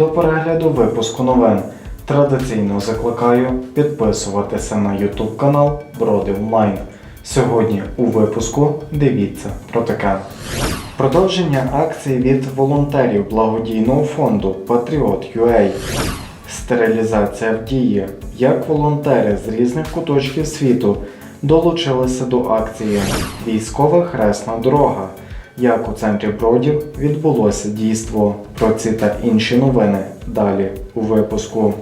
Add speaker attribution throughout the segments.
Speaker 1: до перегляду випуску новин. Традиційно закликаю підписуватися на YouTube канал Броди Онлайн. Сьогодні у випуску дивіться про таке. Продовження акції від волонтерів благодійного фонду Patriot.ua. Стерилізація в дії. Як волонтери з різних куточків світу долучилися до акції Військова хресна дорога. Як у центрі бродів відбулося дійство. Про ці та інші новини далі у випуску.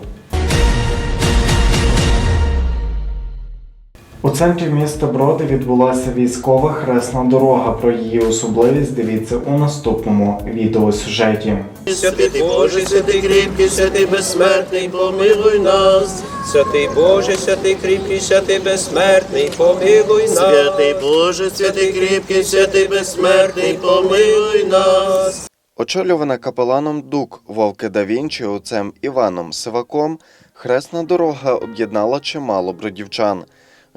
Speaker 1: У центрі міста Броди відбулася військова хресна дорога. Про її особливість дивіться у наступному відеосюжеті.
Speaker 2: Святий Боже, святий кріпкий, святий безсмертний, помилуй нас. Святий Боже, святий кріпкий, святий безсмертний, помилуй нас. Святий Боже, святий кріпкий, святий безсмертний, помилуй нас.
Speaker 3: Очолювана капеланом Дук Вовки да Вінчі отцем Іваном Сиваком, хресна дорога об'єднала чимало бродівчан.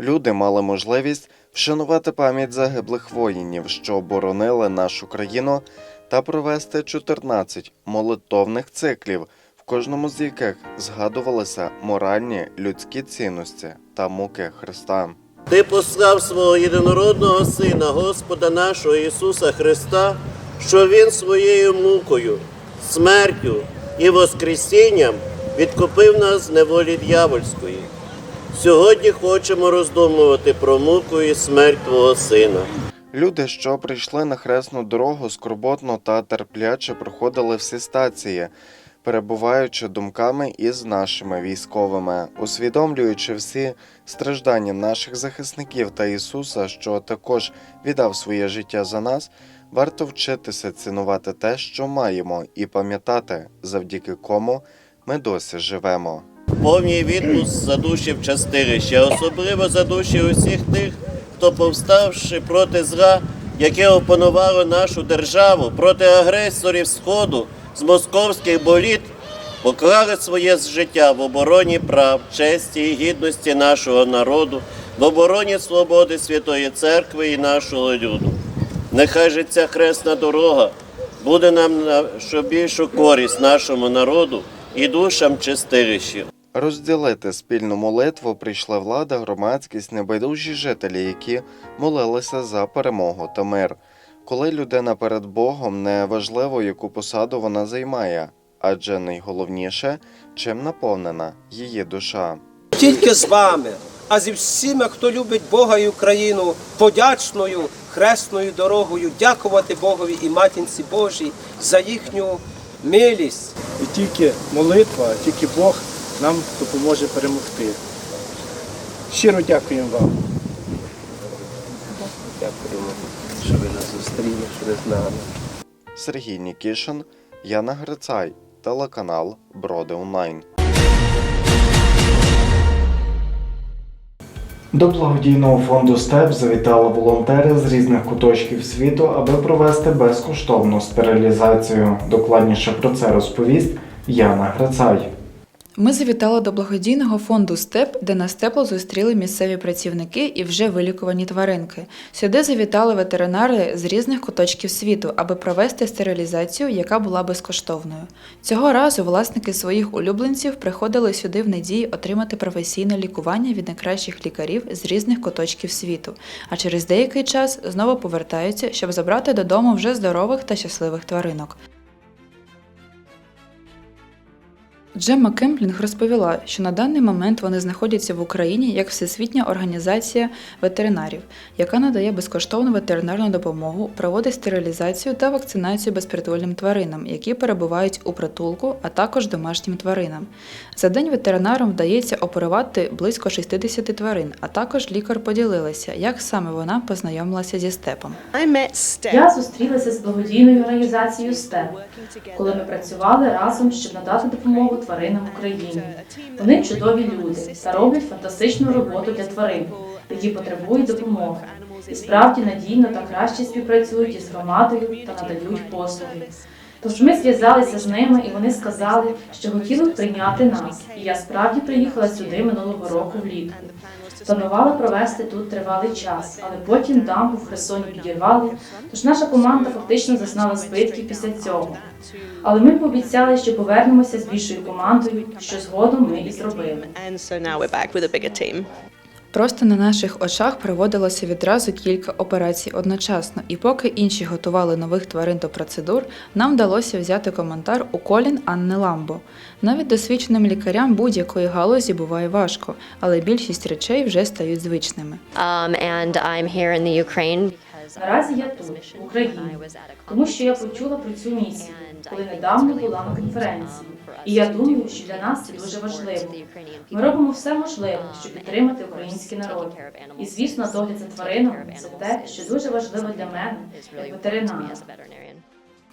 Speaker 3: Люди мали можливість вшанувати пам'ять загиблих воїнів, що оборонили нашу країну, та провести 14 молитовних циклів, в кожному з яких згадувалися моральні людські цінності та муки Христа.
Speaker 2: Ти послав свого єдинородного Сина, Господа нашого Ісуса Христа, що Він своєю мукою, смертю і Воскресінням відкупив нас з неволі дьявольської. Сьогодні хочемо роздумувати про муку і смерть Твого Сина.
Speaker 3: Люди, що прийшли на хресну дорогу, скорботно та терпляче проходили всі стації, перебуваючи думками із нашими військовими, усвідомлюючи всі страждання наших захисників та Ісуса, що також віддав своє життя за нас, варто вчитися цінувати те, що маємо, і пам'ятати, завдяки кому ми досі живемо.
Speaker 2: Повній відпуск за душі в частирище, особливо за душі усіх тих, хто повставши проти зла, яке опанувало нашу державу проти агресорів Сходу з московських боліт, поклали своє життя в обороні прав, честі і гідності нашого народу, в обороні свободи Святої Церкви і нашого люду. Нехай же ця хресна дорога буде нам на що більшу користь нашому народу і душам чистилищів.
Speaker 3: Розділити спільну молитву прийшла влада, громадськість, небайдужі жителі, які молилися за перемогу та мир. Коли людина перед Богом не важливо, яку посаду вона займає, адже найголовніше, чим наповнена її душа.
Speaker 4: тільки з вами, а зі всіма, хто любить Бога і Україну, подячною хресною дорогою, дякувати Богові і матінці Божій за їхню милість.
Speaker 5: І тільки молитва, тільки Бог нам допоможе перемогти. Щиро дякуємо вам.
Speaker 4: Дякуємо, що ви нас зустріли, що ви з нами.
Speaker 3: Сергій Нікішин, Яна Грицай, телеканал Броди Онлайн.
Speaker 1: До благодійного фонду СТЕП завітали волонтери з різних куточків світу, аби провести безкоштовну стерилізацію. Докладніше про це розповість Яна Грацай.
Speaker 6: Ми завітали до благодійного фонду СТЕП, де нас тепло зустріли місцеві працівники і вже вилікувані тваринки. Сюди завітали ветеринари з різних куточків світу, аби провести стерилізацію, яка була безкоштовною. Цього разу власники своїх улюбленців приходили сюди в надії отримати професійне лікування від найкращих лікарів з різних куточків світу, а через деякий час знову повертаються, щоб забрати додому вже здорових та щасливих тваринок. Джемма Кемплінг розповіла, що на даний момент вони знаходяться в Україні як Всесвітня організація ветеринарів, яка надає безкоштовну ветеринарну допомогу, проводить стерилізацію та вакцинацію безпритульним тваринам, які перебувають у притулку, а також домашнім тваринам. За день ветеринарам вдається оперувати близько 60 тварин, а також лікар поділилася, як саме вона познайомилася зі степом.
Speaker 7: Я зустрілася з благодійною організацією СТЕП, коли ми працювали разом, щоб надати допомогу тваринам в Україні. Вони чудові люди та роблять фантастичну роботу для тварин, які потребують допомоги. І справді надійно та краще співпрацюють із громадою та надають послуги. Тож ми зв'язалися з ними, і вони сказали, що хотіли прийняти нас. І я справді приїхала сюди минулого року влітку. Планувала провести тут тривалий час, але потім дамбу в Херсоні підірвали, тож наша команда фактично зазнала збитків після цього. Але ми пообіцяли, що повернемося з більшою командою, що згодом ми і зробили.
Speaker 6: Просто на наших очах проводилося відразу кілька операцій одночасно, і поки інші готували нових тварин до процедур, нам вдалося взяти коментар у колін Анни Ламбо. Навіть досвідченим лікарям будь-якої галузі буває важко, але більшість речей вже стають звичними.
Speaker 8: Um, and I'm here in the Ukraine
Speaker 7: Наразі я тут, в Україні, тому що я почула про цю місію, коли недавно була на конференції. І я думаю, що для нас це дуже важливо. Ми робимо все можливе, щоб підтримати український народ. І звісно, догляд за тваринами це те, що дуже важливо для мене, як ветеринара.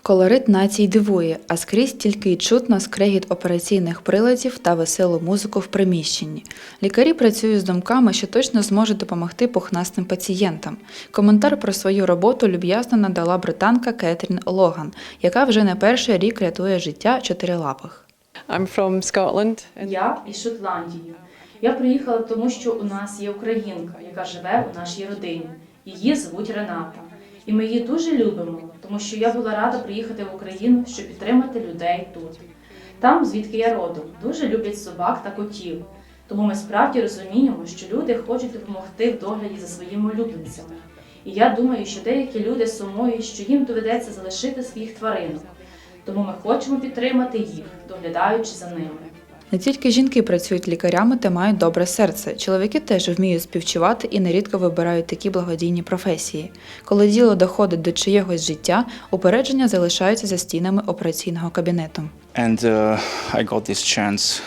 Speaker 6: Колорит націй дивує, а скрізь тільки й чутно скрегіт операційних приладів та веселу музику в приміщенні. Лікарі працюють з думками, що точно зможуть допомогти пухнастим пацієнтам. Коментар про свою роботу люб'язно надала британка Кетрін Логан, яка вже не перший рік рятує життя чотирилапих.
Speaker 9: I'm from Scotland.
Speaker 7: Я із Шотландії. Я приїхала тому, що у нас є українка, яка живе у нашій родині. Її звуть Рената. І ми її дуже любимо, тому що я була рада приїхати в Україну, щоб підтримати людей тут. Там, звідки я родом, дуже люблять собак та котів. Тому ми справді розуміємо, що люди хочуть допомогти в догляді за своїми улюбленцями. І я думаю, що деякі люди сумують, що їм доведеться залишити своїх тваринок. Тому ми хочемо підтримати їх, доглядаючи за ними.
Speaker 6: Не тільки жінки працюють лікарями та мають добре серце. Чоловіки теж вміють співчувати і нерідко вибирають такі благодійні професії. Коли діло доходить до чиєгось життя, упередження залишаються за стінами операційного кабінету.
Speaker 10: and uh, I got this chance.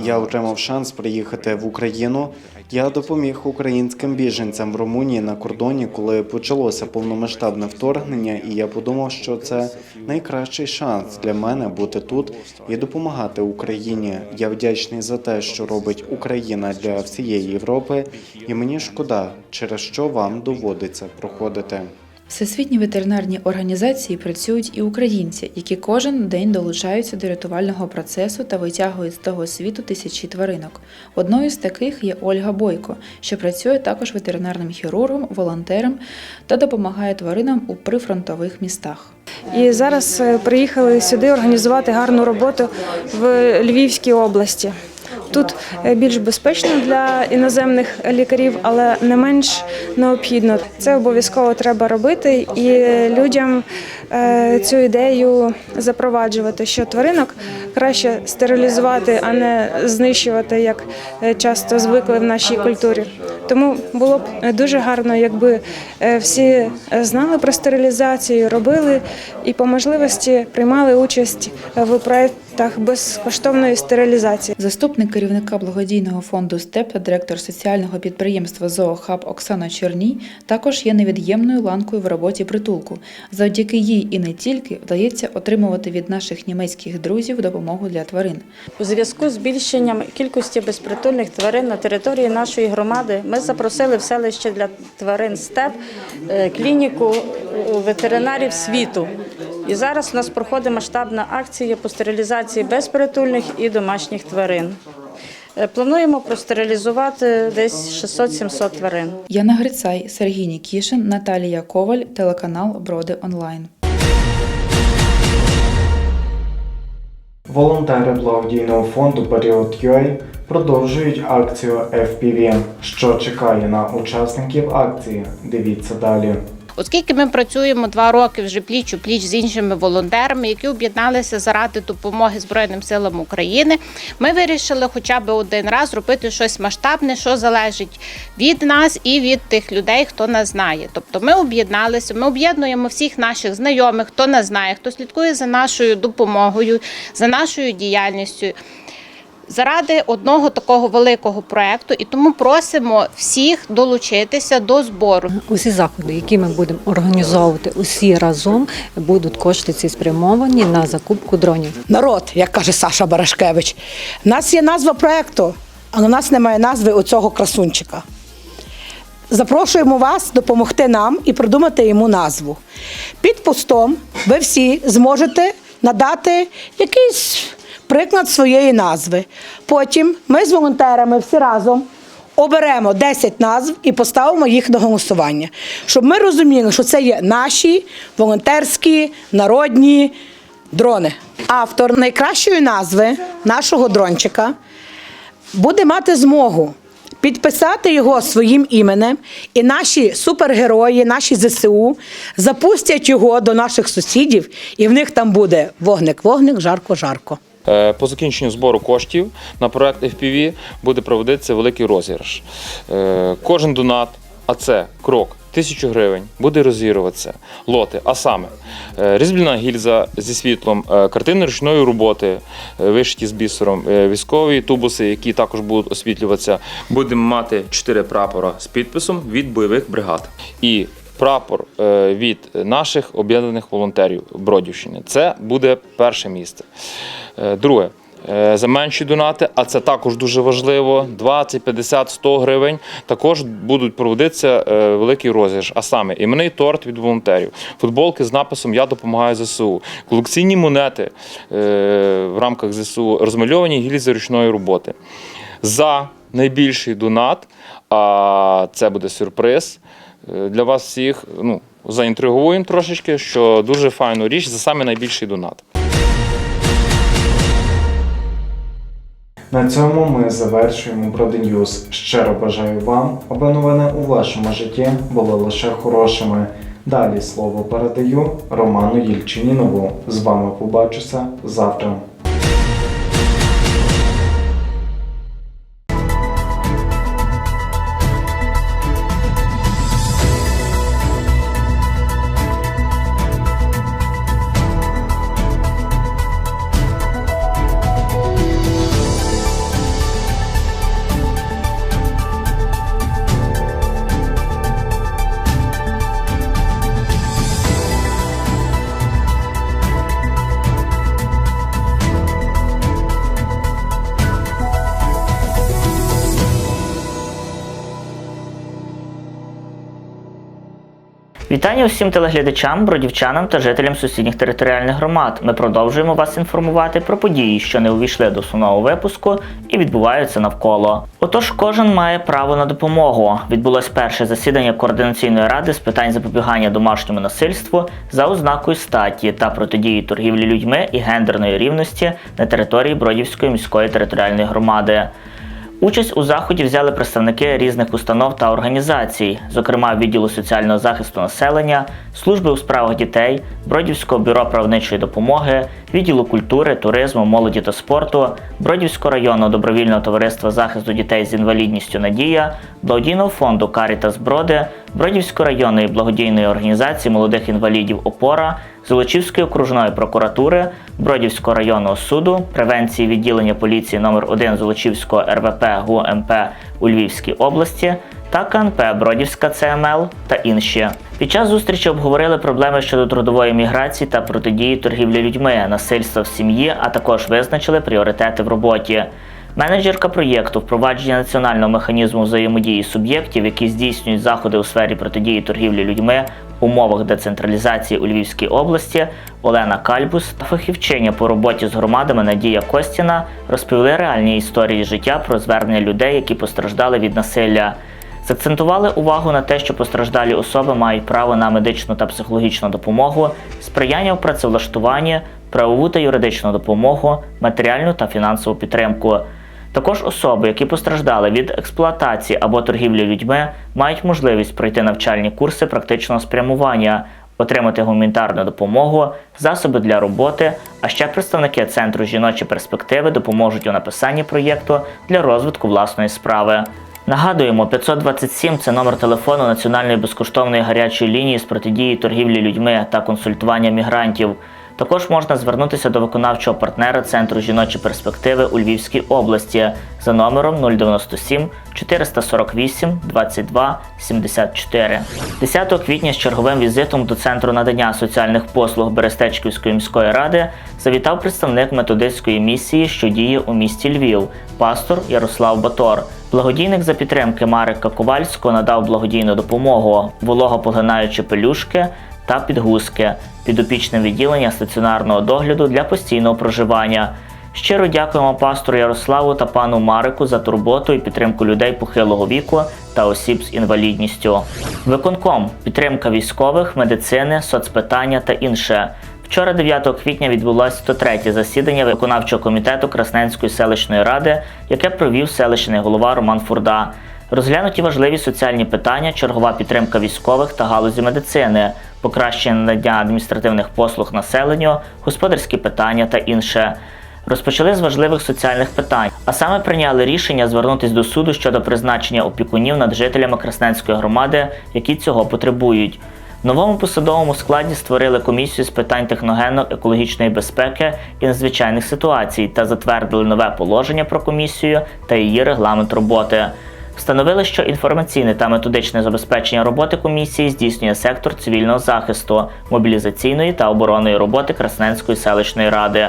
Speaker 10: uh,
Speaker 1: Я отримав шанс приїхати в Україну. Я допоміг українським біженцям в Румунії на кордоні, коли почалося повномасштабне вторгнення, і я подумав, що це найкращий шанс для мене бути тут і допомагати Україні. Я вдячний за те, що робить Україна для всієї Європи, і мені шкода, через що вам доводиться проходити.
Speaker 6: Всесвітні ветеринарні організації працюють і українці, які кожен день долучаються до рятувального процесу та витягують з того світу тисячі тваринок. Одною з таких є Ольга Бойко, що працює також ветеринарним хірургом, волонтером та допомагає тваринам у прифронтових містах.
Speaker 11: І зараз е, приїхали сюди організувати гарну роботу в Львівській області. Тут е, більш безпечно для іноземних лікарів, але не менш необхідно. Це обов'язково треба робити і людям цю ідею запроваджувати, що тваринок краще стерилізувати, а не знищувати, як е, часто звикли в нашій культурі. Тому було б е, дуже гарно, якби е, всі е, знали про стерилізацію, робили і по можливості приймали участь в проєктах безкоштовної стерилізації.
Speaker 6: Заступник керівника благодійного фонду СТЕП та директор соціального підприємства «Зоохаб» Оксана Черній також є невід'ємною ланкою в роботі притулку. Завдяки їй і не тільки вдається отримувати від наших німецьких друзів допомогу для тварин.
Speaker 12: У зв'язку з збільшенням кількості безпритульних тварин на території нашої громади ми запросили в селище для тварин СТЕП е, клініку ветеринарів світу. І зараз у нас проходить масштабна акція по стерилізації безпритульних і домашніх тварин. Е, Плануємо простерилізувати десь 600-700 тварин.
Speaker 6: Яна Грицай, Сергій Нікішин, Наталія Коваль, телеканал Броди Онлайн.
Speaker 1: Волонтери благодійного фонду Період UA продовжують акцію FPV. Що чекає на учасників акції? Дивіться далі.
Speaker 13: Оскільки ми працюємо два роки вже пліч у пліч з іншими волонтерами, які об'єдналися заради допомоги Збройним силам України, ми вирішили хоча б один раз робити щось масштабне, що залежить від нас і від тих людей, хто нас знає. Тобто ми об'єдналися, ми об'єднуємо всіх наших знайомих, хто нас знає, хто слідкує за нашою допомогою, за нашою діяльністю. Заради одного такого великого проекту, і тому просимо всіх долучитися до збору.
Speaker 14: Усі заходи, які ми будемо організовувати усі разом, будуть кошти ці спрямовані на закупку дронів.
Speaker 15: Народ, як каже Саша Барашкевич, у нас є назва проекту, а у нас немає назви оцього красунчика. Запрошуємо вас допомогти нам і придумати йому назву. Під постом ви всі зможете надати якийсь приклад своєї назви. Потім ми з волонтерами всі разом оберемо 10 назв і поставимо їх на голосування, щоб ми розуміли, що це є наші волонтерські народні дрони. Автор найкращої назви нашого дрончика буде мати змогу підписати його своїм іменем, і наші супергерої, наші ЗСУ запустять його до наших сусідів, і в них там буде вогник-вогник, жарко-жарко.
Speaker 16: Е, По закінченню збору коштів на проект FPV буде проводитися великий розіграш. Е, Кожен донат, а це крок. Тисячу гривень буде розігруватися лоти, а саме е, гільза зі світлом, картини ручної роботи, вишиті з бісером, військові тубуси, які також будуть освітлюватися. Будемо мати чотири прапора з підписом від бойових бригад. І прапор е, від наших об'єднаних волонтерів Бродівщини. Це буде перше місце. Е, Друге. е, За менші донати, а це також дуже важливо. 20, 50, 100 гривень. Також будуть проводитися великий розіграш, а саме іменний торт від волонтерів, футболки з написом Я допомагаю ЗСУ, колекційні монети в рамках ЗСУ, розмальовані гільзи ручної роботи. За найбільший донат, а це буде сюрприз для вас всіх. Ну, заінтригуємо трошечки, що дуже файну річ за саме найбільший донат.
Speaker 1: На цьому ми завершуємо Броденьюз. Щиро бажаю вам, аби новини у вашому житті були лише хорошими. Далі слово передаю Роману Єльчинінову. З вами побачуся завтра.
Speaker 17: Вітання усім телеглядачам, бродівчанам та жителям сусідніх територіальних громад. Ми продовжуємо вас інформувати про події, що не увійшли до основного випуску і відбуваються навколо. Отож, кожен має право на допомогу. Відбулось перше засідання координаційної ради з питань запобігання домашньому насильству за ознакою статі та протидії торгівлі людьми і гендерної рівності на території Бродівської міської територіальної громади. Участь у заході взяли представники різних установ та організацій, зокрема відділу соціального захисту населення, служби у справах дітей, Бродівського бюро правничої допомоги, відділу культури, туризму, молоді та спорту, Бродівського районного добровільного товариства захисту дітей з інвалідністю Надія, благодійного фонду Карітас Броди, Бродівської районної благодійної організації молодих інвалідів Опора, Золочівської окружної прокуратури, Бродівського районного суду, превенції відділення поліції номер 1 Золочівського РВП ГУМП у Львівській області та КНП Бродівська ЦМЛ та інші. Під час зустрічі обговорили проблеми щодо трудової міграції та протидії торгівлі людьми, насильства в сім'ї, а також визначили пріоритети в роботі. Менеджерка проєкту впровадження національного механізму взаємодії суб'єктів, які здійснюють заходи у сфері протидії торгівлі людьми в умовах децентралізації у Львівській області, Олена Кальбус та фахівчиня по роботі з громадами Надія Костіна розповіли реальні історії життя про звернення людей, які постраждали від насилля. Закцентували увагу на те, що постраждалі особи мають право на медичну та психологічну допомогу, сприяння в працевлаштуванні, правову та юридичну допомогу, матеріальну та фінансову підтримку. Також особи, які постраждали від експлуатації або торгівлі людьми, мають можливість пройти навчальні курси практичного спрямування, отримати гуманітарну допомогу, засоби для роботи. А ще представники центру жіночі перспективи допоможуть у написанні проєкту для розвитку власної справи. Нагадуємо, 527 це номер телефону Національної безкоштовної гарячої лінії з протидії торгівлі людьми та консультування мігрантів. Також можна звернутися до виконавчого партнера Центру жіночі перспективи у Львівській області за номером 097 448 22 74. 10 квітня з черговим візитом до Центру надання соціальних послуг Берестечківської міської ради завітав представник методистської місії, що діє у місті Львів, пастор Ярослав Батор. Благодійник за підтримки Марика Ковальського надав благодійну допомогу, вологопоглинаючі пелюшки та підгузки, підопічне відділення стаціонарного догляду для постійного проживання. Щиро дякуємо пастору Ярославу та пану Марику за турботу і підтримку людей похилого віку та осіб з інвалідністю. Виконком підтримка військових, медицини, соцпитання та інше. Вчора, 9 квітня, відбулося 103 засідання виконавчого комітету Красненської селищної ради, яке провів селищний голова Роман Фурда. Розглянуті важливі соціальні питання, чергова підтримка військових та галузі медицини, покращення надання адміністративних послуг населенню, господарські питання та інше. Розпочали з важливих соціальних питань, а саме прийняли рішення звернутися до суду щодо призначення опікунів над жителями Красненської громади, які цього потребують. В новому посадовому складі створили комісію з питань техногенно-екологічної безпеки і надзвичайних ситуацій та затвердили нове положення про комісію та її регламент роботи. Встановили, що інформаційне та методичне забезпечення роботи комісії здійснює сектор цивільного захисту, мобілізаційної та оборонної роботи Красненської селищної ради.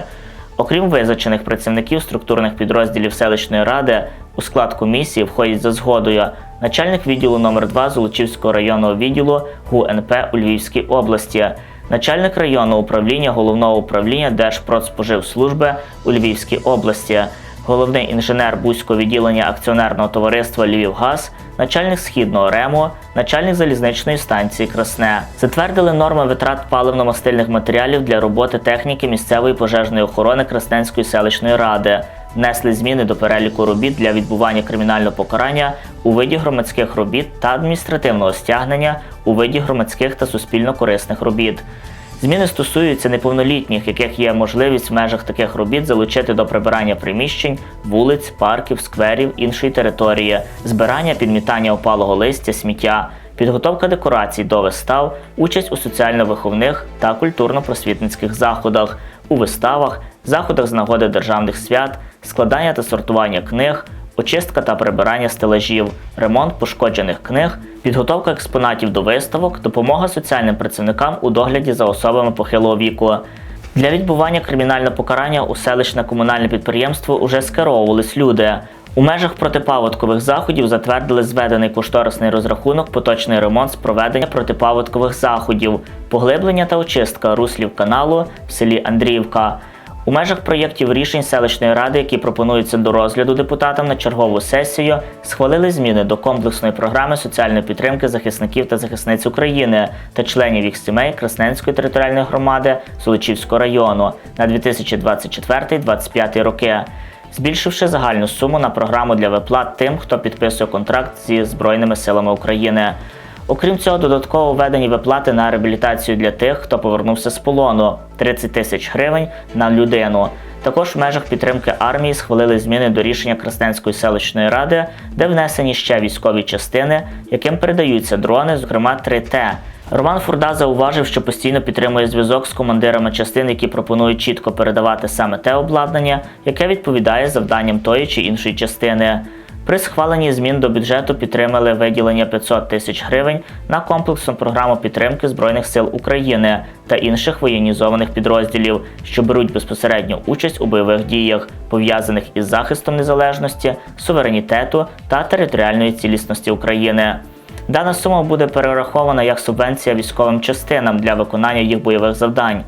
Speaker 17: Окрім визначених працівників структурних підрозділів селищної ради, у склад комісії входять за згодою начальник відділу номер 2 Золочівського районного відділу ГУНП у Львівській області, начальник районного управління головного управління Держпродспоживслужби у Львівській області, головний інженер Бузького відділення акціонерного товариства Львівгаз, начальник східного РЕМу, начальник залізничної станції Красне. Затвердили норми витрат паливно-мастильних матеріалів для роботи техніки місцевої пожежної охорони Красненської селищної ради. Внесли зміни до переліку робіт для відбування кримінального покарання у виді громадських робіт та адміністративного стягнення у виді громадських та суспільно-корисних робіт. Зміни стосуються неповнолітніх, яких є можливість в межах таких робіт залучити до прибирання приміщень, вулиць, парків, скверів, іншої території, збирання, підмітання опалого листя, сміття, підготовка декорацій до вистав, участь у соціально-виховних та культурно-просвітницьких заходах, у виставах, заходах з нагоди державних свят, складання та сортування книг, очистка та прибирання стелажів, ремонт пошкоджених книг, підготовка експонатів до виставок, допомога соціальним працівникам у догляді за особами похилого віку. Для відбування кримінального покарання у селищне комунальне підприємство уже скеровувались люди. У межах протипаводкових заходів затвердили зведений кошторисний розрахунок, поточний ремонт з проведення протипаводкових заходів, поглиблення та очистка руслів каналу в селі Андріївка. У межах проєктів рішень селищної ради, які пропонуються до розгляду депутатам на чергову сесію, схвалили зміни до комплексної програми соціальної підтримки захисників та захисниць України та членів їх сімей Красненської територіальної громади Золочівського району на 2024-2025 роки. Збільшивши загальну суму на програму для виплат тим, хто підписує контракт зі Збройними силами України. Окрім цього, додатково введені виплати на реабілітацію для тих, хто повернувся з полону 30 тисяч гривень на людину. Також в межах підтримки армії схвалили зміни до рішення Красненської селищної ради, де внесені ще військові частини, яким передаються дрони, зокрема 3Т. Роман Фурда зауважив, що постійно підтримує зв'язок з командирами частин, які пропонують чітко передавати саме те обладнання, яке відповідає завданням тої чи іншої частини. При схваленні змін до бюджету підтримали виділення 500 тисяч гривень на комплексну програму підтримки Збройних сил України та інших воєнізованих підрозділів, що беруть безпосередню участь у бойових діях, пов'язаних із захистом незалежності, суверенітету та територіальної цілісності України. Дана сума буде перерахована як субвенція військовим частинам для виконання їх бойових завдань.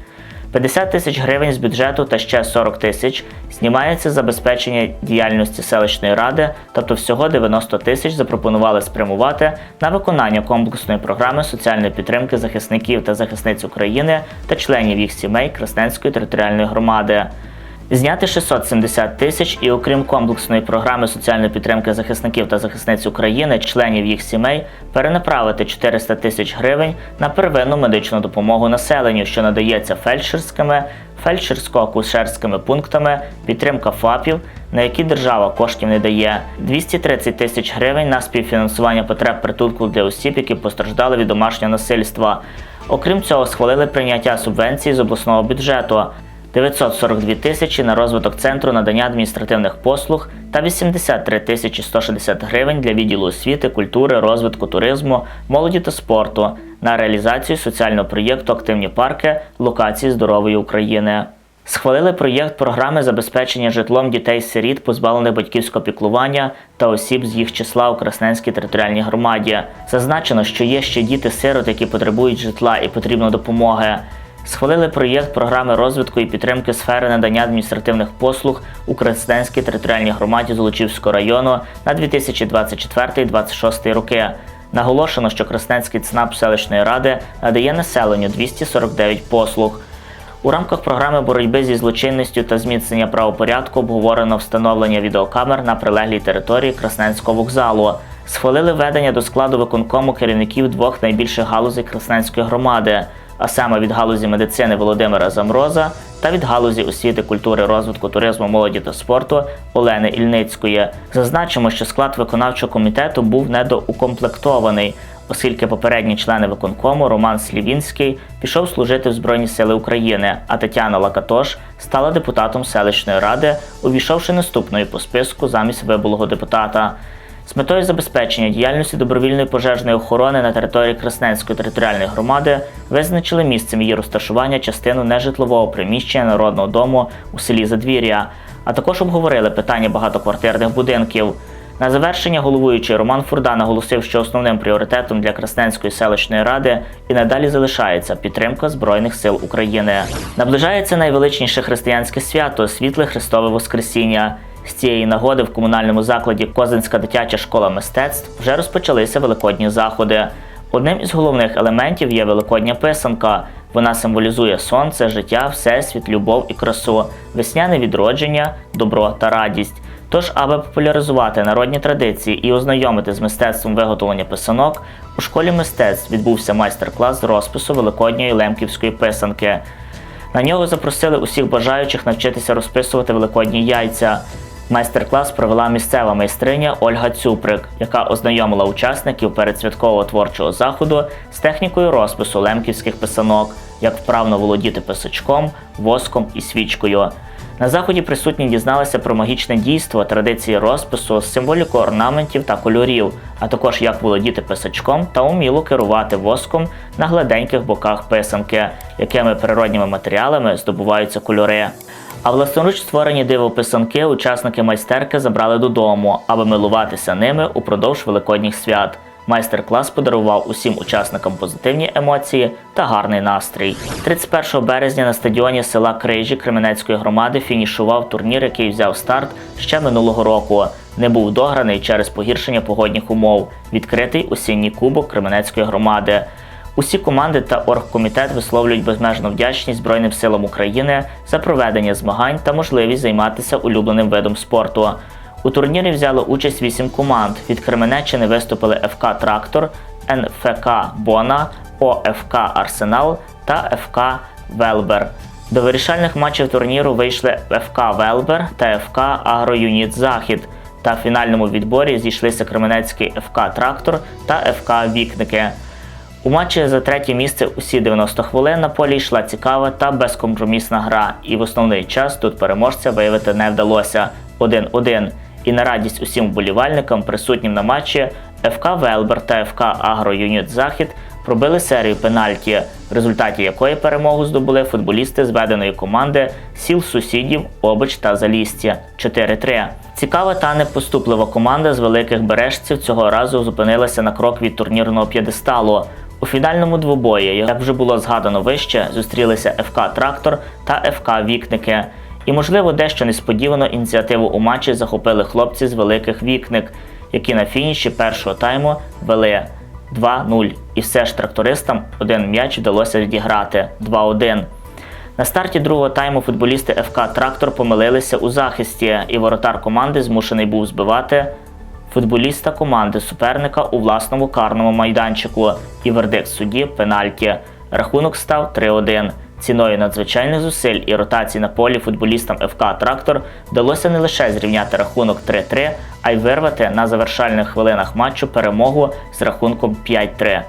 Speaker 17: 50 тисяч гривень з бюджету та ще 40 тисяч знімається забезпечення діяльності селищної ради, тобто всього 90 тисяч запропонували спрямувати на виконання комплексної програми соціальної підтримки захисників та захисниць України та членів їх сімей Красненської територіальної громади. Зняти 670 тисяч і, окрім комплексної програми соціальної підтримки захисників та захисниць України, членів їх сімей, перенаправити 400 тисяч гривень на первинну медичну допомогу населенню, що надається фельдшерськими, фельдшерсько-акушерськими пунктами, підтримка ФАПів, на які держава коштів не дає, 230 тисяч гривень на співфінансування потреб притулку для осіб, які постраждали від домашнього насильства. Окрім цього, схвалили прийняття субвенцій з обласного бюджету. 942 тисячі на розвиток центру надання адміністративних послуг та 83 тисячі 160 гривень для відділу освіти, культури, розвитку туризму, молоді та спорту на реалізацію соціального проєкту Активні парки локації здорової України. Схвалили проєкт програми забезпечення житлом дітей-сиріт, позбавлених батьківського піклування та осіб з їх числа у Красненській територіальній громаді. Зазначено, що є ще діти-сирот, які потребують житла і потрібно допомоги. Схвалили проєкт програми розвитку і підтримки сфери надання адміністративних послуг у Красненській територіальній громаді Золочівського району на 2024-2026 роки. Наголошено, що Красненський ЦНАП селищної ради надає населенню 249 послуг. У рамках програми боротьби зі злочинністю та зміцнення правопорядку обговорено встановлення відеокамер на прилеглій території Красненського вокзалу. Схвалили введення до складу виконкому керівників двох найбільших галузей Красненської громади, а саме від галузі медицини Володимира Замроза та від галузі освіти, культури, розвитку туризму, молоді та спорту Олени Ільницької. Зазначимо, що склад виконавчого комітету був недоукомплектований, оскільки попередні члени виконкому Роман Слівінський пішов служити в Збройні Сили України, а Тетяна Лакатош стала депутатом селищної ради, увійшовши наступною по списку замість вибулого депутата. З метою забезпечення діяльності добровільної пожежної охорони на території Красненської територіальної громади визначили місцем її розташування частину нежитлового приміщення народного дому у селі Задвір'я, а також обговорили питання багатоквартирних будинків. На завершення головуючий Роман Фурда наголосив, що основним пріоритетом для Красненської селищної ради і надалі залишається підтримка Збройних сил України. Наближається найвеличніше християнське свято світле Христове Воскресіння. З цієї нагоди в комунальному закладі Козинська дитяча школа мистецтв вже розпочалися великодні заходи. Одним із головних елементів є великодня писанка. Вона символізує сонце, життя, всесвіт, любов і красу, весняне відродження, добро та радість. Тож, аби популяризувати народні традиції і ознайомити з мистецтвом виготовлення писанок, у школі мистецтв відбувся майстер-клас з розпису великодньої лемківської писанки. На нього запросили усіх бажаючих навчитися розписувати великодні яйця. Майстер-клас провела місцева майстриня Ольга Цюприк, яка ознайомила учасників передсвяткового творчого заходу з технікою розпису лемківських писанок, як вправно володіти писачком, воском і свічкою. На заході присутні дізналися про магічне дійство, традиції розпису, символіку орнаментів та кольорів, а також як володіти писачком та уміло керувати воском на гладеньких боках писанки, якими природніми матеріалами здобуваються кольори. А власноруч створені дивописанки учасники майстерки забрали додому, аби милуватися ними упродовж великодніх свят. Майстер-клас подарував усім учасникам позитивні емоції та гарний настрій. 31 березня на стадіоні села Крижі Кременецької громади фінішував турнір, який взяв старт ще минулого року. Не був дограний через погіршення погодних умов. Відкритий осінній кубок Кременецької громади. Усі команди та оргкомітет висловлюють безмежну вдячність Збройним силам України за проведення змагань та можливість займатися улюбленим видом спорту. У турнірі взяли участь вісім команд. Від Кременеччини виступили ФК Трактор, НФК Бона, ОФК Арсенал та ФК Велбер. До вирішальних матчів турніру вийшли ФК Велбер та ФК Агроюніт Захід. Та в фінальному відборі зійшлися Кременецький ФК Трактор та ФК Вікники. У матчі за третє місце усі 90 хвилин на полі йшла цікава та безкомпромісна гра, і в основний час тут переможця виявити не вдалося 1-1. І на радість усім вболівальникам, присутнім на матчі, ФК Велбер та ФК Агроюніт Захід пробили серію пенальті, в результаті якої перемогу здобули футболісти зведеної команди сіл сусідів Обич та Залістя 4-3. Цікава та непоступлива команда з великих бережців цього разу зупинилася на крок від турнірного п'єдесталу. У фінальному двобої, як вже було згадано вище, зустрілися ФК Трактор та ФК Вікники. І, можливо, дещо несподівано ініціативу у матчі захопили хлопці з великих вікник, які на фініші першого тайму вели 2-0. І все ж трактористам один м'яч вдалося відіграти 2-1. На старті другого тайму футболісти ФК Трактор помилилися у захисті, і воротар команди змушений був збивати футболіста команди суперника у власному карному майданчику. І вердикт судді пенальті. Рахунок став 3-1. Ціною надзвичайних зусиль і ротацій на полі футболістам ФК Трактор вдалося не лише зрівняти рахунок 3-3, а й вирвати на завершальних хвилинах матчу перемогу з рахунком 5-3.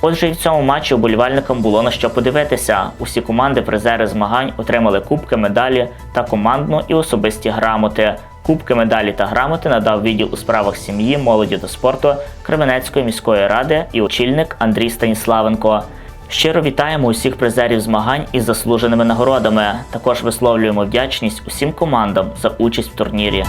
Speaker 17: Отже, і в цьому матчі уболівальникам було на що подивитися. Усі команди призери змагань отримали кубки, медалі та командну і особисті грамоти. Кубки, медалі та грамоти надав відділ у справах сім'ї, молоді та спорту Кременецької міської ради і очільник Андрій Станіславенко. Щиро вітаємо усіх призерів змагань із заслуженими нагородами. Також висловлюємо вдячність усім командам за участь в турнірі.